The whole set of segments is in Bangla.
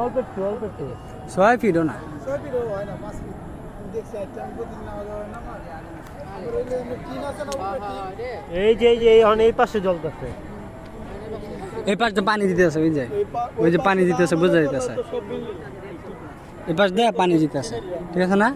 অল্প একটু অল্প একটু ছয় ফিটও না ছয় ফিট হয় না? পাঁচ ফিট দেখছি একটা আমি প্রতিদিন নামাজ না আমার তারপরে ওই যে এমনি টিন আছে না উপরে টিন এই যে এই এই পাশে জ্বলতেছে। এই পাশে পানি দিতে আছে ওই যে ওই যে পানি দিতেছে বোঝা দিতেছে তো সব building। এই পাশ দিয়ে পানি দিতেছে ঠিক আছে না?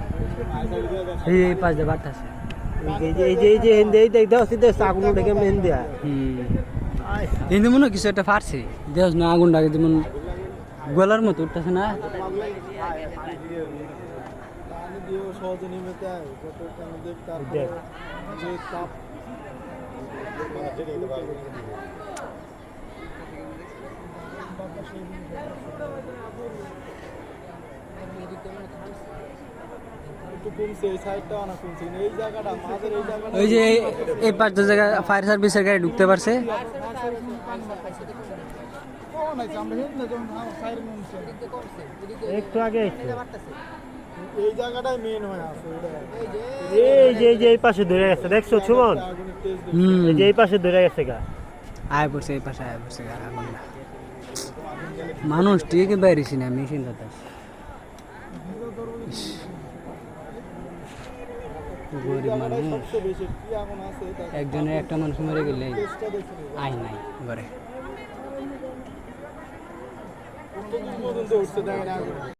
এই এই পাশ দিয়ে বাড়তেছে এই যে এই যে এই যে হিন্দি এই দেখ দেখ সিধে আগুন উঠে কেমন হিন্দি হুম। কিন্তু মনে কিছু একটা পারছে দেখ না আগুনটাকে যেমন গলার মতো উঠতেছে না। পানি দিয়েও একটু কমছে এই সাইডটা অনেক কমছে। এই জায়গাটা মাঝের এই জায়গাটা ওই যে এই- জায়গায় ফায়ার সার্ভিসের গাড়ি ঢুকতে পারছে। একটু আগে এই জায়গাটাই মেন হয়ে আছে এই যে এই যে এই পাশে ধরে গেছে দেখছ সুমন? হুম। এই যে এই পাশে ধরে গেছে গা। আয় পড়ছে এই পাশে আয় পড়ছে গাড়ি আগুনটা মানুষ ঠিকই বাইরেছি না চিন্তা করছি। গরিব মানুষ। একজনের একটা মানুষ মরে গেলে আয় নাই ঘরে।